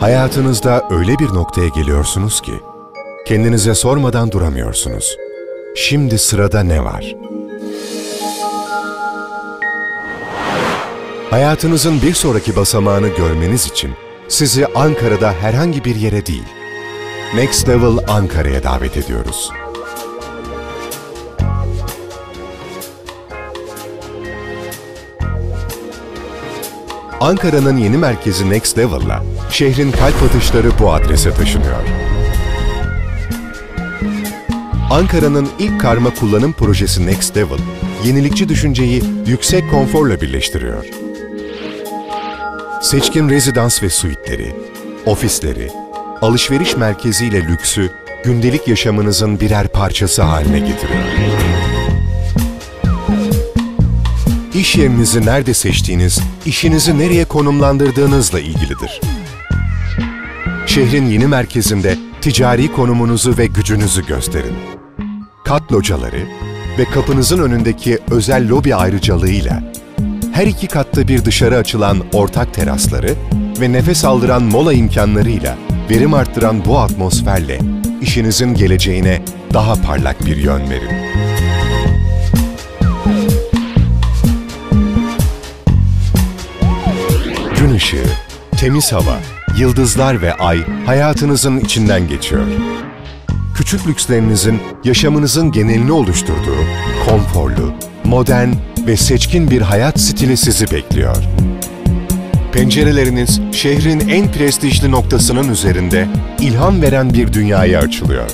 Hayatınızda öyle bir noktaya geliyorsunuz ki, kendinize sormadan duramıyorsunuz. Şimdi sırada ne var? Hayatınızın bir sonraki basamağını görmeniz için sizi Ankara'da herhangi bir yere değil, Next Level Ankara'ya davet ediyoruz. Ankara'nın yeni merkezi Next Level'la şehrin kalp atışları bu adrese taşınıyor. Ankara'nın ilk karma kullanım projesi Next Level, yenilikçi düşünceyi yüksek konforla birleştiriyor. Seçkin rezidans ve suitleri, ofisleri, alışveriş merkeziyle lüksü gündelik yaşamınızın birer parçası haline getiriyor. İş yerinizi nerede seçtiğiniz, işinizi nereye konumlandırdığınızla ilgilidir. Şehrin yeni merkezinde ticari konumunuzu ve gücünüzü gösterin. Kat locaları ve kapınızın önündeki özel lobi ayrıcalığıyla her iki katta bir dışarı açılan ortak terasları ve nefes aldıran mola imkanlarıyla verim arttıran bu atmosferle işinizin geleceğine daha parlak bir yön verin. Gün ışığı, temiz hava, yıldızlar ve ay hayatınızın içinden geçiyor. Küçük lükslerinizin yaşamınızın genelini oluşturduğu konforlu, modern ve seçkin bir hayat stili sizi bekliyor. Pencereleriniz şehrin en prestijli noktasının üzerinde ilham veren bir dünyaya açılıyor.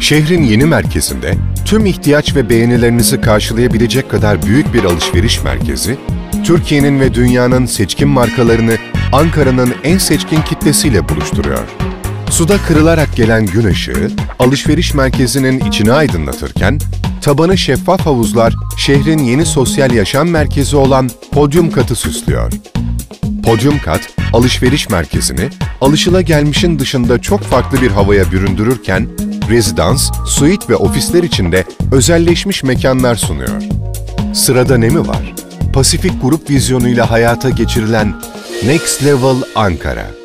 Şehrin yeni merkezinde tüm ihtiyaç ve beğenilerinizi karşılayabilecek kadar büyük bir alışveriş merkezi, Türkiye'nin ve dünyanın seçkin markalarını Ankara'nın en seçkin kitlesiyle buluşturuyor. Suda kırılarak gelen gün ışığı, alışveriş merkezinin içini aydınlatırken, tabanı şeffaf havuzlar şehrin yeni sosyal yaşam merkezi olan Podyum Kat'ı süslüyor. Podyum Kat, alışveriş merkezini alışılagelmişin dışında çok farklı bir havaya büründürürken, rezidans, suite ve ofisler içinde özelleşmiş mekanlar sunuyor. Sırada ne mi var? Pasifik Grup vizyonuyla hayata geçirilen Next Level Ankara.